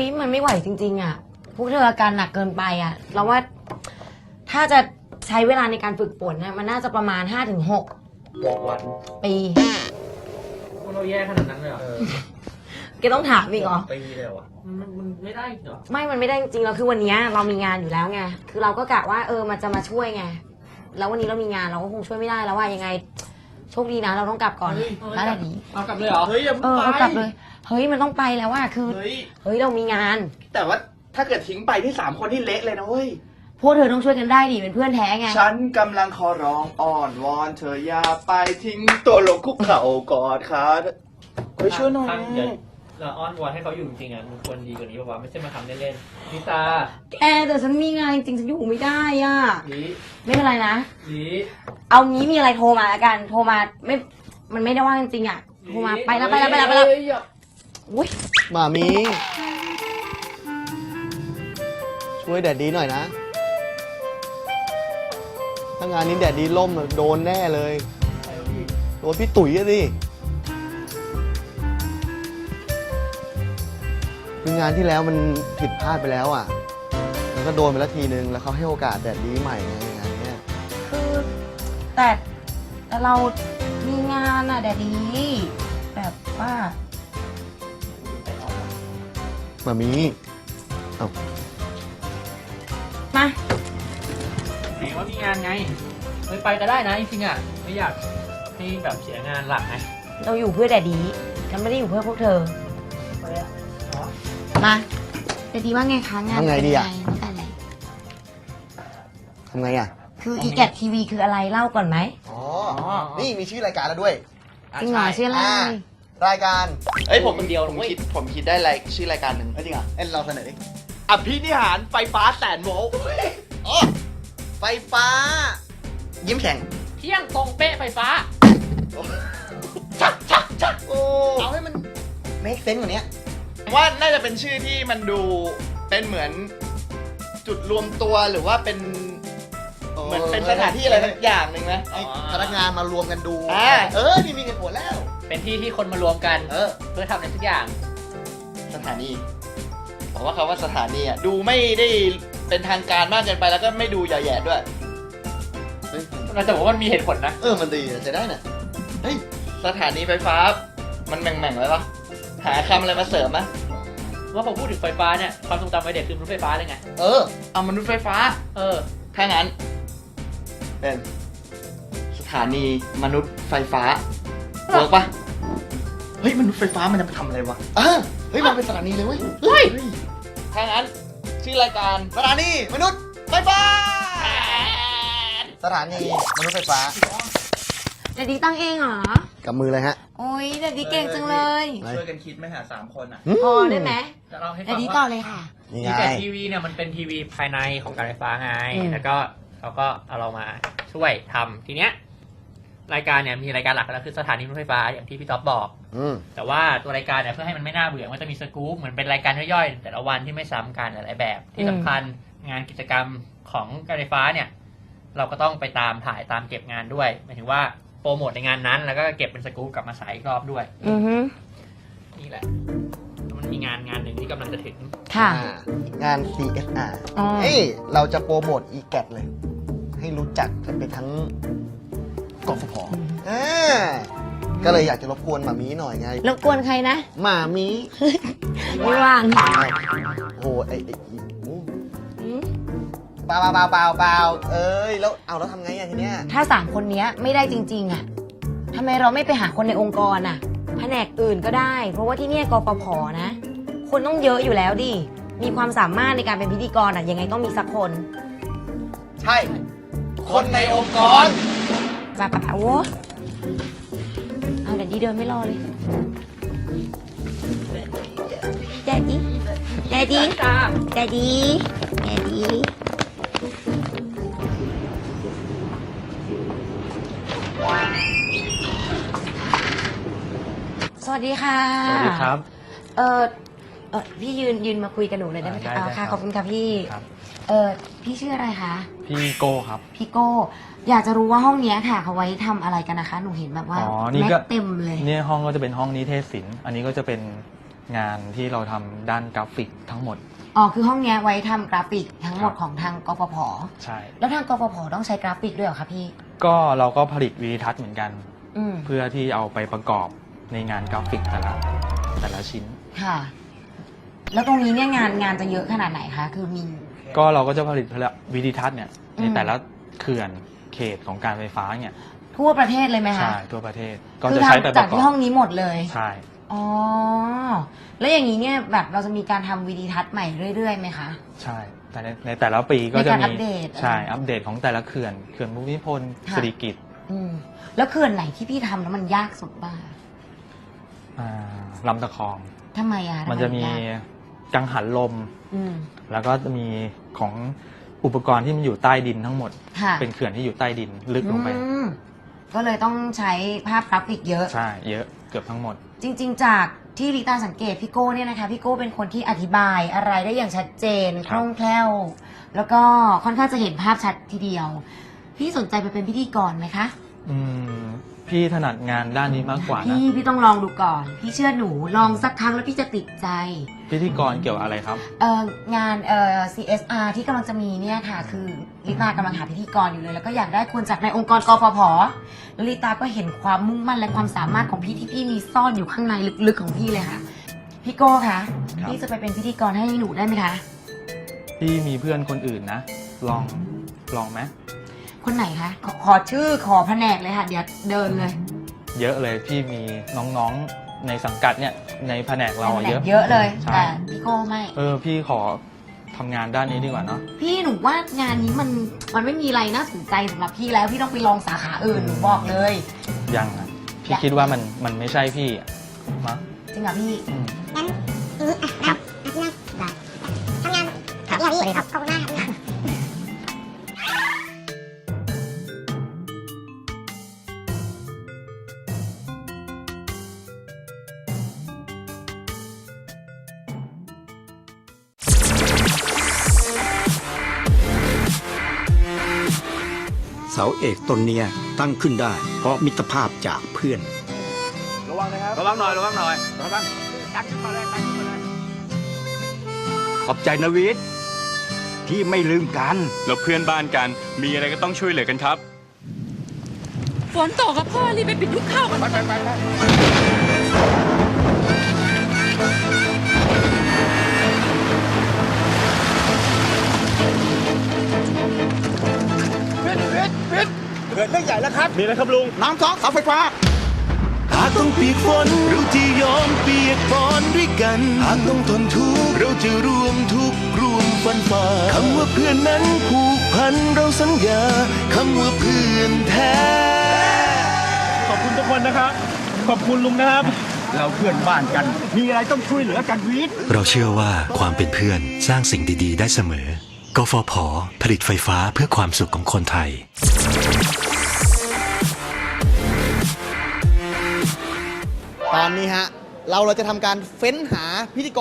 ฮ้ยมันไม่ไหวจริง ๆ อะ พวกเธออาการหนักเกินไปอะ เราว่าถ้าจะใช้เวลาในการฝึกฝนนะมันน่าจะประมาณ 5-6 บอกวันปีพวกเราแย่ขนาดนั้นเลยเหรอเออแกต้องถามอีกเหรอ ปีเลยเหรอวะมันมันไม่ได้เหรอไม่มันไม่ได้จริงๆเราคือวันเนี้ยเรามีงานอยู่แล้วไง คือเราก็กะว่าเออมันจะมาช่วยไง แล้ววันนี้เรามีงานเราก็คงช่วยไม่ได้แล้วว่ายังไง โชคดีนะเราต้องกลับก่อนแล้วแต่ดีเอากลับเลยเหรอ เฮ้ยอย่าเอเพิ่งอเอาไปกลับเลย เฮ้ยมันต้องไปแล้วว่าคือ เฮ้ย เฮ้ยเรามีงาน แต่ว่าถ้าเกิดทิ้งไปที่สามคนที่เละเลยนะเว้ย พวกเธอต้องช่วยกันได้ดิเป็นเพื่อนแท้ไง ฉันกำลังขอร้องอ่อนวอนเธออย่าไปทิ้งตัวลงคุกเข่ากอดขาเฮ้ยช่วยหน่อยตั้งเดี๋ยวเราอ้อนวอนให้เขาอยู่จริงๆอะมันควรดีกว่านี้ป่าวะไม่ใช่มาทำเล่นๆนิตาแกแต่ฉันมีงานจริงๆฉันอยู่ไม่ได้อะลีไม่เป็นไรนะลีเอางี้มีอะไรโทรมาแล้วกัน โทรมาไม่ มันไม่ได้ว่างจริงๆอะโทรมาไปแล้วไปแล้วไปแล้วไปแล้วเฮ้ยอย่า อุ้ยหมามี ช่วยแดดดีหน่อยนะ ถ้างานนี้แดดดีล่มอะโดนแน่เลย โดนพี่ตุ๋ยอะดิคืองานที่แล้วมันผิดพลาดไปแล้วอะ มันก็โดนไปแล้วทีนึง แล้วเขาให้โอกาสแดดดีใหม่ไงงานเนี้ยคือแต่แต่เรามีงานอะแดดดี แบบว่าห มามีมา ไหนว่ามีงานไงเฮ้ยไปก็ได้นะจริงๆอะ ไม่อยากให้แบบเสียงานหลักไงเราอยู่เพื่อแดดดีเราไม่ได้อยู่เพื่อพวกเธอ ไปอะอ๋อมาแดดดีว่าไงคะงานทำไงดีอะเป็นไงอะไรทำไงอะ คืออีแกตทีวีคืออะไรเล่าก่อนไหมอ๋อ นี่มีชื่อรายการแล้วด้วย จริงเหรอชื่ออะไร อ่า รายการเอ้ยผมคนเดียวผมเว้ย คิดผมคิดได้รายชื่อรายการหนึ่งเอ้ยจริงเหรอเอ็นเราเสนอดิอภินิหารไฟฟ้าแสนโวลต์อ๋อไฟฟ้า ยิ้มแข็ง เที่ยงตรงเป๊ะไฟฟ้า ชักชักชักโอ้เอาให้มัน make sense กว่านี้ผมว่าน่าจะเป็นชื่อที่มันดูเป็นเหมือนจุดรวมตัวหรือว่าเป็นเหมือนเป็นสถานที่อะไรสักอย่างหนึ่งนะ ให้พนักงานมารวมกันดู อ่า เออ นี่มีเหตุผลแล้ว เป็นที่ที่คนมารวมกัน เออ เพื่อทำอะไรสักอย่าง สถานีผมว่าคำว่าสถานีอะดูไม่ได้เป็นทางการมากเกินไปแล้วก็ไม่ดูหย่อแหย่ด้วยเฮ้ยเราจะบอกว่ามันมีเหตุผลนะ เออมันดีจะได้น่ะเฮ้ยสถานีไฟฟ้า มันแหม่งๆไว้ปะหาคำอะไรมาเสริมไหมว่าพอพูดถึงไฟฟ้าเนี่ยความทรงจำวัยเด็กคือรถไฟฟ้าเลยไง เออเอามนุษย์ไฟฟ้า เออ ถ้างั้น เป็น สถานีมนุษย์ไฟฟ้า เวิร์กปะเฮ้ยมนุษย์ไฟฟ้ามันจะไปทำอะไรวะอะเฮ้ยมันเป็นสถานีเลยเว้ยเฮ้ยถ้างั้นชื่อรายการ สถานีมนุษย์ไฟฟ้า สถานีมนุษย์ไฟฟ้าแดดดีตั้งเองเหรอ กับมือเลยฮะโอ้ยแดดดีเก่งจังเลยช่วยกันคิดไหมหาสามคนอะพอได้ไหมจะเล่าให้แดฟัดงดีต่อว่าเลยค่ะ นี่ทีไงแต่ทีวีเนี่ยมันเป็นทีวีภายในของการไฟฟ้าไง อืม แล้วก็เขาก็เอาเรามาช่วยทำทีเนี้ย รายการเนี่ยมีรายการหลักแล้วคือสถานีรถไฟฟ้าอย่างที่พี่ท็อปบอก อืม แต่ว่าตัวรายการเนี่ยเพื่อให้มันไม่น่าเบื่อมันจะมีสกู๊ปเหมือนเป็นรายการย่อยๆ แต่ละวันที่ไม่ซ้ำกันหลายๆแบบที่สำคัญงานกิจกรรมของการไฟฟ้าเนี่ย เราก็ต้องไปตามถ่ายตามเก็บงานด้วยหมายถึงว่าโปรโมทในงานนั้น แล้วก็เก็บเป็นสกู๊ปกลับมาใส่อีกรอบด้วย อือฮึนี่แหละแล้วมันมีงานงานหนึ่งที่กำลังจะถึงค่ะ อ่างาน CSR อ๋อ เฮ้ย เราจะโปรโมท e g a t เลย ให้รู้จักกันไปทั้ง กฟผอ่าก็เลยอยากจะรบกวนหมามีหน่อยไงรบกวนใครนะ หมามีไม่ว่างโอ้โหไอ้ไอ้ไอ้โอ้อืมเปล่าเปล่าเปล่าเปล่าเอ้ยแล้วเอาแล้วทำไงอะทีเนี้ยถ้าสามคนเนี้ยไม่ได้จริง ๆ อะทำไมเราไม่ไปหาคนในองค์กรอะ แผนกอื่นก็ได้ เพราะว่าที่เนี่ยกปภนะ คนต้องเยอะอยู่แล้วดิ มีความสามารถในการเป็นพิธีกรอะยังไงต้องมีสักคน ใช่ คนในองค์กร ปะปะปะโว้เอาเดี๋ยวดีเดินไม่รอเลยแดดดีแดดดีแดดดีแดดดีสวัสดีค่ะ สวัสดีครับ เออ เออพี่ยืนยืนมาคุยกับหนูเลยได้ไหมคะได้อ๋อได้ค่ะครับ ขอบคุณค่ะพี่ครับ เออพี่ชื่ออะไรคะพี่โก้ครับ พี่โก้อยากจะรู้ว่าห้องเนี้ยค่ะ เขาไว้ทำอะไรกันนะคะ หนูเห็นแบบว่าอ๋อนี่แม็ก็กเต็มเลย เนี่ยห้องก็จะเป็นห้องนิเทศศิลป์ อันนี้ก็จะเป็นงานที่เราทำด้านกราฟิกทั้งหมด อ๋อคือห้องเนี้ยไว้ทำกราฟิกทั้งหมดครับ ของทางกฟผใช่ แล้วทางกฟผต้องใช้กราฟิกด้วยเหรอคะพี่ ก็เราก็ผลิตวีดิทัศน์เหมือนกัน อืมเพื่อที่เอาไปประกอบในงานกราฟิกแต่ละแต่ละชิ้น ค่ะ แล้วตรงนี้เนี่ยงานงานจะเยอะขนาดไหนคะ คือมี ก็เราก็จะผลิตวีดิทัศน์เนี่ยอืในมแต่ละเขื่อนเขตของการไฟฟ้าเนี่ยทั่วประเทศเลยไหมคะ ใช่ทั่วประเทศ ก็คือจะใช้ไปทำปจากระกอที่ห้อบงนี้หมดเลย ใช่ อ๋อ แล้วอย่างนี้เนี่ยแบบเราจะมีการทำวิดีทัศน์ใหม่เรื่อยๆไหมคะ ใช่ แต่ในในแต่ละปีก็ในจะการมีอัปเดต ใช่ อัปเดตของแต่ละเขื่อน เขื่อนภูมิพลค่ะสิริกิตอืมแล้วเขื่อนไหนที่พี่ทำแล้วมันยากสุดบ้างอ่าลำตะคองทำไมอะมันจะมีทำไยา กกังหันลม อืม แล้วก็จะมีของอุปกรณ์ที่มันอยู่ใต้ดินทั้งหมด ค่ะเป็นเขื่อนที่อยู่ใต้ดินลึกลงไป อืมก็เลยต้องใช้ภาพกราฟิกเยอะ ใช่ เยอะเกือบทั้งหมด จริง ๆ จากที่ลิตาสังเกตพี่โก้เนี่ยนะคะพี่โก้เป็นคนที่อธิบายอะไรได้อย่างชัดเจนคครับ ล่องแคล่ว แล้วก็ค่อนข้างจะเห็นภาพชัดทีเดียว พี่สนใจไปเป็นพิธีกรไหมคะ อืมพี่ถนัดงานด้านนี้มากกว่านะ พี่พี่ต้องลองดูก่อน พี่เชื่อหนูลองสักครั้งแล้วพี่จะติดใจ พิธีกรเกี่ยวกับอะไรครับ เอ่องานเอ่อ CSR ที่กำลังจะมีเนี่ยค่ะ คือลิตากำลังหาพิธีกรอยู่เลย แล้วก็อยากได้คนจากในองค์กรกฟผแล้วลิตาก็เห็นความมุ่งมั่นและความสามารถของพี่ที่พี่มีซ่อนอยู่ข้างในลึกๆของพี่เลยค่ะ พี่โก้คะครับ พี่จะไปเป็นพิธีกรให้หนูได้ไหมคะ พี่มีเพื่อนคนอื่นนะ ลองลองไหม คนไหนคะขอขอชื่อขอแผนกเลยค่ะ เดี๋ยวเดินเลยเยอะเลยพี่มีน้องๆในสังกัดเนี่ยในแผนกเราแผอะนเยกอะเยอะเลยใช่แต่พี่โก้ไม่ เออพี่ขอทำงานด้านนี้ดีกว่าเนาะ พี่หนูว่างานนี้มันมันไม่มีอะไรน่าสนใจสำหรับพี่แล้วพี่ต้องไปลองสาขาอื่นหนูบอกเลย ยังอะพี่อยากคิดว่ามันมันไม่ใช่พี่อะมะจริงเหรอพี่ อืมครับทำงานครับสวัสดีครับขอบคุณมากครับ สาเอกต้นเนี้ยตั้งขึ้นได้ เพราะมิตรภาพจากเพื่อน ระวังนะครับ ระวังหน่อย ระวังหน่อย ระวังขอบใจนะวิทย์ที่ไม่ลืมกัน เราเพื่อนบ้านกัน มีอะไรก็ต้องช่วยเหลือกันครับ ฝนตกกับพ่อรีบไปปิดยุกข้าวกันเมีอะไรครับลุง น้ำท้องเสาไฟฟ้า หากต้องเปียกฝนเราจะยอมเปียกฝนด้วยกัน หากต้องทนทุกข์เราจะร่วมทุกข์ร่วมฟันฝ่าคำว่าเพื่อนนั้นผูกพันเราสัญญาคำว่าเพื่อนแท้ ขอบคุณทุกคนนะครับ ขอบคุณลุงนะครับ เราเพื่อนบ้านกัน มีอะไรต้องช่วยเหลือกันวิทย์เราเชื่อว่าความเป็นเพื่อนสร้างสิ่งดี ๆ ได้เสมอ กฟผ ผลิตไฟฟ้าเพื่อความสุขของคนไทย ตอนนี้ฮะ เราเราจะทำการเฟ้นหาพิธีกร